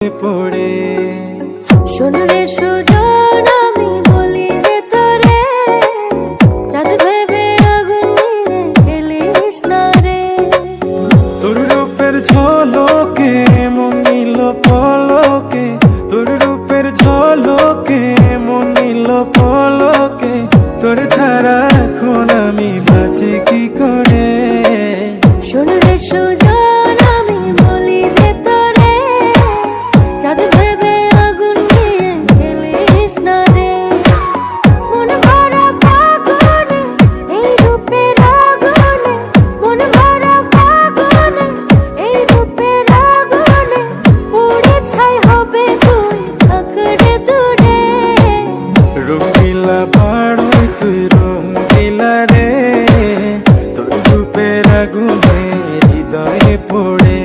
পড়ে। শোন রে সুজন আমি বলি যে তোরে চাঁদ ভেবে আগুন নিয়ে খেলিস না রে। তোর রূপের ঝলকে মনিল পলকে। তোর রূপের ঝলকে মনিল পলকে। তোর ছাড়া এখন আমি বাঁচি কি করে? শোন রে সুজন আমি হবে তুই থাকলে দূরে। রঙ্গিলা পাড়ে তুই রঙ্গিলা রে তোর রূপের আগুনে হৃদয়ে পড়ে।